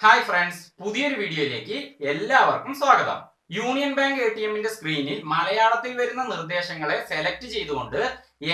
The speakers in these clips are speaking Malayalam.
ഹായ് ഫ്രണ്ട്സ് പുതിയൊരു വീഡിയോയിലേക്ക് എല്ലാവർക്കും സ്വാഗതം. യൂണിയൻ ബാങ്ക് എ ടി എമ്മിന്റെ സ്ക്രീനിൽ മലയാളത്തിൽ വരുന്ന നിർദ്ദേശങ്ങളെ സെലക്ട് ചെയ്തുകൊണ്ട്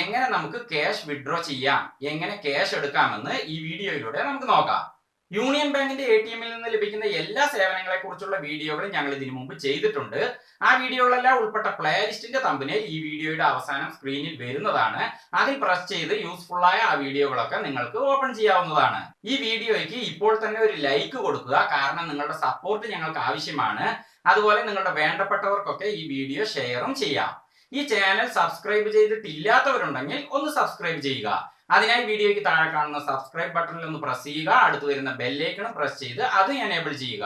എങ്ങനെ നമുക്ക് ക്യാഷ് വിഡ്രോ ചെയ്യാം എങ്ങനെ ക്യാഷ് എടുക്കാമെന്ന് ഈ വീഡിയോയിലൂടെ നമുക്ക് നോക്കാം. യൂണിയൻ ബാങ്കിന്റെ എ ടി എമ്മിൽ നിന്ന് ലഭിക്കുന്ന എല്ലാ സേവനങ്ങളെ കുറിച്ചുള്ള വീഡിയോകൾ ഞങ്ങൾ ഇതിനു മുമ്പ് ചെയ്തിട്ടുണ്ട്. ആ വീഡിയോകളെല്ലാം ഉൾപ്പെട്ട പ്ലേലിസ്റ്റിന്റെ തമ്പിനെ ഈ വീഡിയോയുടെ അവസാനം സ്ക്രീനിൽ വരുന്നതാണ്. അതിൽ പ്രസ് ചെയ്ത് യൂസ്ഫുൾ ആയ ആ വീഡിയോകളൊക്കെ നിങ്ങൾക്ക് ഓപ്പൺ ചെയ്യാവുന്നതാണ്. ഈ വീഡിയോയ്ക്ക് ഇപ്പോൾ തന്നെ ഒരു ലൈക്ക് കൊടുക്കുക. കാരണം നിങ്ങളുടെ സപ്പോർട്ട് ഞങ്ങൾക്ക് ആവശ്യമാണ്. അതുപോലെ നിങ്ങളുടെ വേണ്ടപ്പെട്ടവർക്കൊക്കെ ഈ വീഡിയോ ഷെയറും ചെയ്യാം. ഈ ചാനൽ സബ്സ്ക്രൈബ് ചെയ്തിട്ടില്ലാത്തവരുണ്ടെങ്കിൽ ഒന്ന് സബ്സ്ക്രൈബ് ചെയ്യുക. അതിനായി വീഡിയോയ്ക്ക് താഴെ കാണുന്ന സബ്സ്ക്രൈബ് ബട്ടണിൽ ഒന്ന് പ്രസ് ചെയ്യുക. അടുത്ത് വരുന്ന ബെല്ലേക്കണം പ്രസ് ചെയ്ത് അത് എനേബിൾ ചെയ്യുക.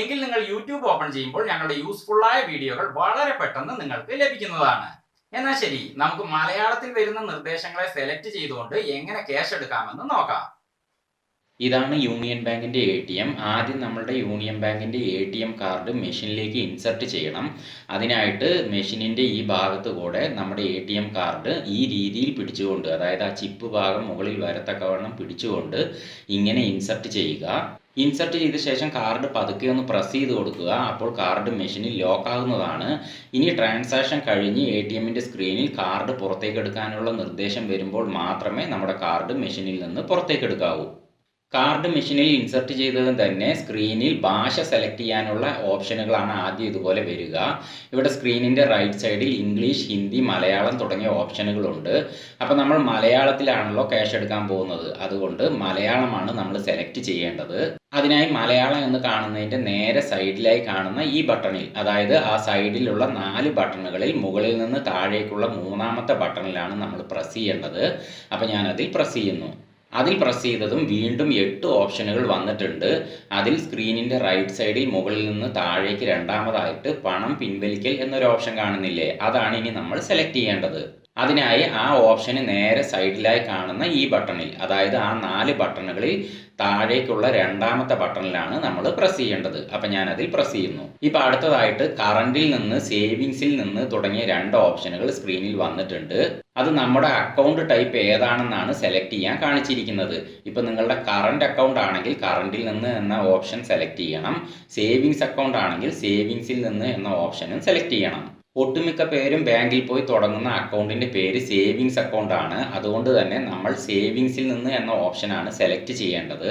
എങ്കിൽ നിങ്ങൾ യൂട്യൂബ് ഓപ്പൺ ചെയ്യുമ്പോൾ ഞങ്ങളുടെ യൂസ്ഫുൾ ആയ വീഡിയോകൾ വളരെ പെട്ടെന്ന് നിങ്ങൾക്ക് ലഭിക്കുന്നതാണ്. എന്നാൽ ശരി നമുക്ക് മലയാളത്തിൽ വരുന്ന നിർദ്ദേശങ്ങളെ സെലക്ട് ചെയ്തുകൊണ്ട് എങ്ങനെ ക്യാഷ് എടുക്കാമെന്ന് നോക്കാം. ഇതാണ് യൂണിയൻ ബാങ്കിന്റെ എ ടി എം ആദ്യം നമ്മളുടെ യൂണിയൻ ബാങ്കിന്റെ എ ടി എം കാർഡ് മെഷീനിലേക്ക് ഇൻസെർട്ട് ചെയ്യണം. അതിനായിട്ട് മെഷീനിന്റെ ഈ ഭാഗത്ത് കൂടെ നമ്മുടെ എ ടി എം കാർഡ് ഈ രീതിയിൽ പിടിച്ചുകൊണ്ട് അതായത് ആ ചിപ്പ് ഭാഗം മുകളിൽ വരത്തക്കവണ്ണം പിടിച്ചുകൊണ്ട് ഇങ്ങനെ ഇൻസെർട്ട് ചെയ്യുക. ഇൻസെർട്ട് ചെയ്ത ശേഷം കാർഡ് പതുക്കെ ഒന്ന് പ്രസ് ചെയ്ത് കൊടുക്കുക. അപ്പോൾ കാർഡ് മെഷീനിൽ ലോക്ക് ആകുന്നതാണ് ഇനി ട്രാൻസാക്ഷൻ കഴിഞ്ഞ് എ ടി എമ്മിന്റെ സ്ക്രീനിൽ കാർഡ് പുറത്തേക്ക് എടുക്കാനുള്ള നിർദ്ദേശം വരുമ്പോൾ മാത്രമേ നമ്മുടെ കാർഡ് മെഷീനിൽ നിന്ന് പുറത്തേക്ക് എടുക്കാവൂ കാർഡ് മെഷീനിൽ ഇൻസെർട്ട് ചെയ്തതും തന്നെ സ്ക്രീനിൽ ഭാഷ സെലക്ട് ചെയ്യാനുള്ള ഓപ്ഷനുകളാണ് ആദ്യം ഇതുപോലെ വരിക. ഇവിടെ സ്ക്രീനിന്റെ റൈറ്റ് സൈഡിൽ ഇംഗ്ലീഷ് ഹിന്ദി മലയാളം തുടങ്ങിയ ഓപ്ഷനുകളുണ്ട് അപ്പോൾ നമ്മൾ മലയാളത്തിലാണല്ലോ ക്യാഷ് എടുക്കാൻ പോകുന്നത്. അതുകൊണ്ട് മലയാളമാണ് നമ്മൾ സെലക്ട് ചെയ്യേണ്ടത്. അതിനായി മലയാളം എന്ന് കാണുന്നതിന്റെ നേരെ സൈഡിലായി കാണുന്ന ഈ ബട്ടണിൽ അതായത് ആ സൈഡിലുള്ള നാല് ബട്ടണുകളിൽ മുകളിൽ നിന്ന് താഴേക്കുള്ള മൂന്നാമത്തെ ബട്ടണിലാണ് നമ്മൾ പ്രസ് ചെയ്യേണ്ടത്. അപ്പോൾ ഞാനതിൽ പ്രസ് ചെയ്യുന്നു. അതിൽ പ്രസ് ചെയ്തതും വീണ്ടും എട്ട് ഓപ്ഷനുകൾ വന്നിട്ടുണ്ട്. അതിൽ സ്ക്രീനിന്റെ റൈറ്റ് സൈഡിൽ മുകളിൽ നിന്ന് താഴേക്ക് രണ്ടാമതായിട്ട് പണം പിൻവലിക്കൽ എന്നൊരു ഓപ്ഷൻ കാണുന്നില്ലേ? അതാണ് ഇനി നമ്മൾ സെലക്ട് ചെയ്യേണ്ടത്. അതിനായി ആ ഓപ്ഷന് നേരെ സൈഡിലായി കാണുന്ന ഈ ബട്ടണിൽ അതായത് ആ നാല് ബട്ടണുകളിൽ താഴേക്കുള്ള രണ്ടാമത്തെ ബട്ടണിലാണ് നമ്മൾ പ്രസ് ചെയ്യേണ്ടത്. അപ്പം ഞാനതിൽ പ്രസ് ചെയ്യുന്നു. ഇപ്പം അടുത്തതായിട്ട് കറണ്ടിൽ നിന്ന് സേവിങ്സിൽ നിന്ന് തുടങ്ങിയ രണ്ട് ഓപ്ഷനുകൾ സ്ക്രീനിൽ വന്നിട്ടുണ്ട്. അത് നമ്മുടെ അക്കൗണ്ട് ടൈപ്പ് ഏതാണെന്നാണ് സെലക്ട് ചെയ്യാൻ കാണിച്ചിരിക്കുന്നത്. ഇപ്പം നിങ്ങളുടെ കറണ്ട് അക്കൗണ്ട് ആണെങ്കിൽ കറണ്ടിൽ നിന്ന് എന്ന ഓപ്ഷൻ സെലക്ട് ചെയ്യണം. സേവിങ്സ് അക്കൗണ്ട് ആണെങ്കിൽ സേവിങ്സിൽ നിന്ന് എന്ന ഓപ്ഷനും സെലക്ട് ചെയ്യണം. ഒട്ടുമിക്ക പേരും ബാങ്കിൽ പോയി തുടങ്ങുന്ന അക്കൗണ്ടിന്റെ പേര് സേവിങ്സ് അക്കൗണ്ടാണ് അതുകൊണ്ട് തന്നെ നമ്മൾ സേവിങ്സിൽ നിന്ന് എന്ന ഓപ്ഷനാണ് സെലക്ട് ചെയ്യേണ്ടത്.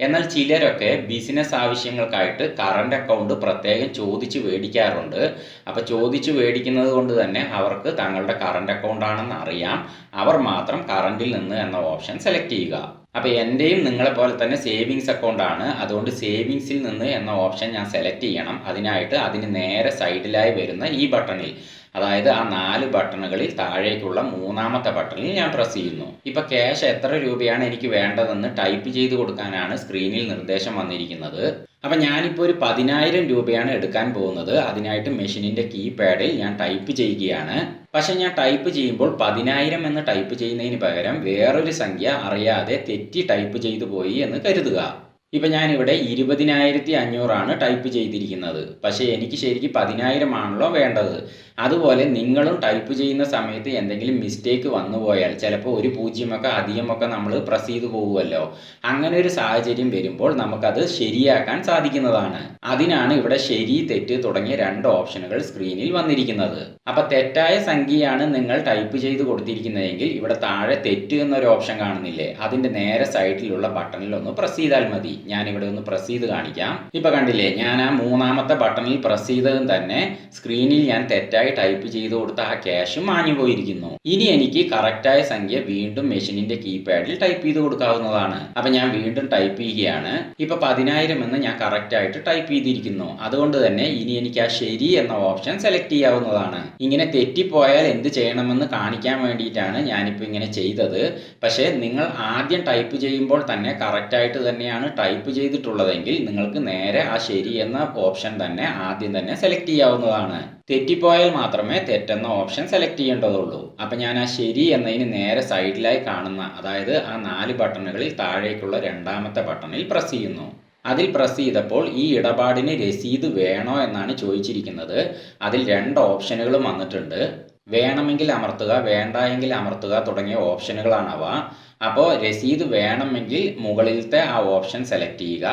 എന്നാൽ ചിലരൊക്കെ ബിസിനസ് ആവശ്യങ്ങൾക്കായിട്ട് കറണ്ട് അക്കൗണ്ട് പ്രത്യേകം ചോദിച്ച് മേടിക്കാറുണ്ട്. അപ്പോൾ ചോദിച്ച് മേടിക്കുന്നത് കൊണ്ട് തന്നെ അവർക്ക് തങ്ങളുടെ കറണ്ട് അക്കൗണ്ട് ആണെന്ന് അറിയാം. അവർ മാത്രം കറണ്ടിൽ നിന്ന് എന്ന ഓപ്ഷൻ സെലക്ട് ചെയ്യുക. അപ്പോൾ എന്റെയും നിങ്ങളെ പോലെ തന്നെ സേവിങ്സ് അക്കൗണ്ട് ആണ്. അതുകൊണ്ട് സേവിങ്സിൽ നിന്ന് എന്ന ഓപ്ഷൻ ഞാൻ സെലക്ട് ചെയ്യണം. അതിനായിട്ട് അതിന് നേരെ സൈഡിലായി വരുന്ന ഈ ബട്ടണിൽ അതായത് ആ നാല് ബട്ടണുകളിൽ താഴേക്കുള്ള മൂന്നാമത്തെ ബട്ടണിൽ ഞാൻ പ്രസ് ചെയ്യുന്നു. ഇപ്പൊ ക്യാഷ് എത്ര രൂപയാണ് എനിക്ക് വേണ്ടതെന്ന് ടൈപ്പ് ചെയ്ത് കൊടുക്കാനാണ് സ്ക്രീനിൽ നിർദ്ദേശം വന്നിരിക്കുന്നത്. അപ്പം ഞാനിപ്പോൾ ഒരു പതിനായിരം രൂപയാണ് എടുക്കാൻ പോകുന്നത്. അതിനായിട്ട് മെഷീനിന്റെ കീപാഡിൽ ഞാൻ ടൈപ്പ് ചെയ്യുകയാണ്. പക്ഷെ ഞാൻ ടൈപ്പ് ചെയ്യുമ്പോൾ പതിനായിരം എന്ന് ടൈപ്പ് ചെയ്യുന്നതിന് പകരം വേറൊരു സംഖ്യ അറിയാതെ തെറ്റി ടൈപ്പ് ചെയ്തു പോയി എന്ന് കരുതുക. ഇപ്പം ഞാനിവിടെ ഇരുപതിനായിരത്തി അഞ്ഞൂറാണ് ടൈപ്പ് ചെയ്തിരിക്കുന്നത്. പക്ഷേ എനിക്ക് ശരിക്കും പതിനായിരം ആണല്ലോ വേണ്ടത്. അതുപോലെ നിങ്ങളും ടൈപ്പ് ചെയ്യുന്ന സമയത്ത് എന്തെങ്കിലും മിസ്റ്റേക്ക് വന്നു പോയാൽ ചിലപ്പോൾ ഒരു പൂജ്യമൊക്കെ അധികമൊക്കെ നമ്മൾ പ്രസ് ചെയ്തു പോകുമല്ലോ അങ്ങനെ ഒരു സാഹചര്യം വരുമ്പോൾ നമുക്കത് ശരിയാക്കാൻ സാധിക്കുന്നതാണ്. അതിനാണ് ഇവിടെ ശരി തെറ്റ് തുടങ്ങിയ രണ്ട് ഓപ്ഷനുകൾ സ്ക്രീനിൽ വന്നിരിക്കുന്നത്. അപ്പോൾ തെറ്റായ സംഖ്യയാണ് നിങ്ങൾ ടൈപ്പ് ചെയ്ത് കൊടുത്തിരിക്കുന്നതെങ്കിൽ ഇവിടെ താഴെ തെറ്റ് എന്നൊരു ഓപ്ഷൻ കാണുന്നില്ലേ? അതിന്റെ നേരെ സൈഡിലുള്ള ബട്ടണിൽ ഒന്ന് പ്രസ് ചെയ്താൽ മതി. ഞാൻ ഇവിടെ ഒന്ന് പ്രസ് ചെയ്ത് കാണിക്കാം. ഇപ്പൊ കണ്ടില്ലേ ഞാൻ ആ മൂന്നാമത്തെ ബട്ടണിൽ പ്രസ് ചെയ്തതും തന്നെ സ്ക്രീനിൽ ഞാൻ തെറ്റായി ടൈപ്പ് ചെയ്ത് കൊടുത്ത ആ ക്യാഷും മാഞ്ഞു പോയിരിക്കുന്നു. ഇനി എനിക്ക് കറക്റ്റായ സംഖ്യ വീണ്ടും മെഷീനിന്റെ കീപാഡിൽ ടൈപ്പ് ചെയ്ത് കൊടുക്കാവുന്നതാണ്. അപ്പൊ ഞാൻ വീണ്ടും ടൈപ്പ് ചെയ്യുകയാണ്. ഇപ്പൊ പതിനായിരം എന്ന് ഞാൻ കറക്റ്റ് ആയിട്ട് ടൈപ്പ് ചെയ്തിരിക്കുന്നു. അതുകൊണ്ട് തന്നെ ഇനി എനിക്ക് ആ ശരി എന്ന ഓപ്ഷൻ സെലക്ട് ചെയ്യാവുന്നതാണ്. ഇങ്ങനെ തെറ്റിപ്പോയാൽ എന്ത് ചെയ്യണമെന്ന് കാണിക്കാൻ വേണ്ടിയിട്ടാണ് ഞാനിപ്പോൾ ഇങ്ങനെ ചെയ്തത്. പക്ഷേ നിങ്ങൾ ആദ്യം ടൈപ്പ് ചെയ്യുമ്പോൾ തന്നെ കറക്റ്റായിട്ട് തന്നെയാണ് ടൈപ്പ് ചെയ്തിട്ടുള്ളതെങ്കിൽ നിങ്ങൾക്ക് നേരെ ആ ശരി എന്ന ഓപ്ഷൻ തന്നെ ആദ്യം തന്നെ സെലക്ട് ചെയ്യാവുന്നതാണ്. തെറ്റിപ്പോയാൽ മാത്രമേ തെറ്റെന്ന ഓപ്ഷൻ സെലക്ട് ചെയ്യേണ്ടതുള്ളൂ. അപ്പം ഞാൻ ആ ശരി എന്നതിന് നേരെ സൈഡിലായി കാണുന്ന അതായത് ആ നാല് ബട്ടണുകളിൽ താഴേക്കുള്ള രണ്ടാമത്തെ ബട്ടണിൽ പ്രസ് ചെയ്യുന്നു. അതിൽ പ്രസ് ചെയ്തപ്പോൾ ഈ ഇടപാടിന് രസീത് വേണോ എന്നാണ് ചോദിച്ചിരിക്കുന്നത്. അതിൽ രണ്ട് ഓപ്ഷനുകളും വന്നിട്ടുണ്ട്. വേണമെങ്കിൽ അമർത്തുക വേണ്ട എങ്കിൽ അമർത്തുക തുടങ്ങിയ ഓപ്ഷനുകളാണവ അപ്പോൾ രസീത് വേണമെങ്കിൽ മുകളിലത്തെ ആ ഓപ്ഷൻ സെലക്ട് ചെയ്യുക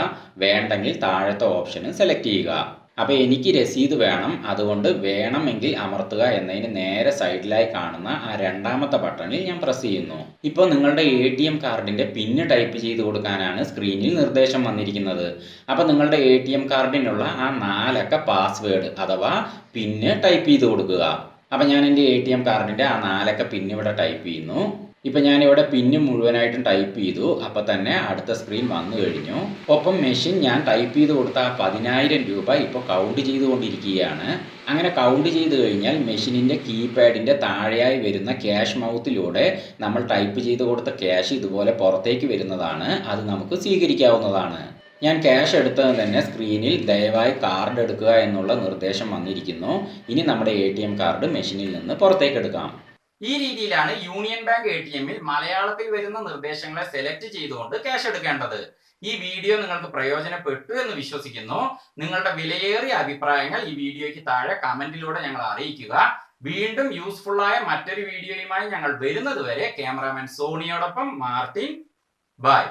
വേണ്ടെങ്കിൽ താഴത്തെ ഓപ്ഷനും സെലക്ട് ചെയ്യുക. അപ്പോൾ എനിക്ക് രസീത് വേണം. അതുകൊണ്ട് വേണമെങ്കിൽ അമർത്തുക എന്നതിന് നേരെ സൈഡിലായി കാണുന്ന ആ രണ്ടാമത്തെ ബട്ടണിൽ ഞാൻ പ്രസ് ചെയ്യുന്നു. ഇപ്പോൾ നിങ്ങളുടെ എ ടി എം കാർഡിന്റെ പിന്ന് ടൈപ്പ് ചെയ്ത് കൊടുക്കാനാണ് സ്ക്രീനിൽ നിർദ്ദേശം വന്നിരിക്കുന്നത്. അപ്പോൾ നിങ്ങളുടെ എ ടി എം കാർഡിനുള്ള ആ നാലക്ക പാസ്വേഡ് അഥവാ പിന്ന് ടൈപ്പ് ചെയ്ത് കൊടുക്കുക. അപ്പം ഞാൻ എന്റെ എ ടി എം കാർഡിന്റെ ആ നാലക്ക പിന്നിവിടെ ടൈപ്പ് ചെയ്യുന്നു. ഇപ്പം ഞാനിവിടെ പിന്ന് മുഴുവനായിട്ടും ടൈപ്പ് ചെയ്തു. അപ്പം തന്നെ അടുത്ത സ്ക്രീൻ വന്നു കഴിഞ്ഞു. ഒപ്പം മെഷീൻ ഞാൻ ടൈപ്പ് ചെയ്ത് കൊടുത്ത ആ പതിനായിരം രൂപ ഇപ്പോൾ കൗണ്ട് ചെയ്തുകൊണ്ടിരിക്കുകയാണ്. അങ്ങനെ കൗണ്ട് ചെയ്ത് കഴിഞ്ഞാൽ മെഷീനിന്റെ കീപാഡിന്റെ താഴെയായി വരുന്ന ക്യാഷ് മൗത്തിലൂടെ നമ്മൾ ടൈപ്പ് ചെയ്ത് കൊടുത്ത ക്യാഷ് ഇതുപോലെ പുറത്തേക്ക് വരുന്നതാണ്. അത് നമുക്ക് സ്വീകരിക്കാവുന്നതാണ്. ഞാൻ ക്യാഷ് എടുത്തത് തന്നെ സ്ക്രീനിൽ ദയവായി കാർഡ് എടുക്കുക എന്നുള്ള നിർദ്ദേശം വന്നിരിക്കുന്നു. ഇനി നമ്മുടെ എ കാർഡ് മെഷീനിൽ നിന്ന് പുറത്തേക്ക് എടുക്കാം. ഈ രീതിയിലാണ് യൂണിയൻ ബാങ്ക് എ ടി എമ്മിൽ മലയാളത്തിൽ വരുന്ന നിർദ്ദേശങ്ങളെ സെലക്ട് ചെയ്തുകൊണ്ട് ക്യാഷ് എടുക്കേണ്ടത്. ഈ വീഡിയോ നിങ്ങൾക്ക് പ്രയോജനപ്പെട്ടു എന്ന് വിശ്വസിക്കുന്നു. നിങ്ങളുടെ വിലയേറിയ അഭിപ്രായങ്ങൾ ഈ വീഡിയോയ്ക്ക് താഴെ കമന്റിലൂടെ ഞങ്ങൾ അറിയിക്കുക. വീണ്ടും യൂസ്ഫുള്ളായ മറ്റൊരു വീഡിയോയുമായി ഞങ്ങൾ വരുന്നത് വരെ ക്യാമറാമാൻ സോണിയോടൊപ്പം മാർട്ടിൻ. ബൈ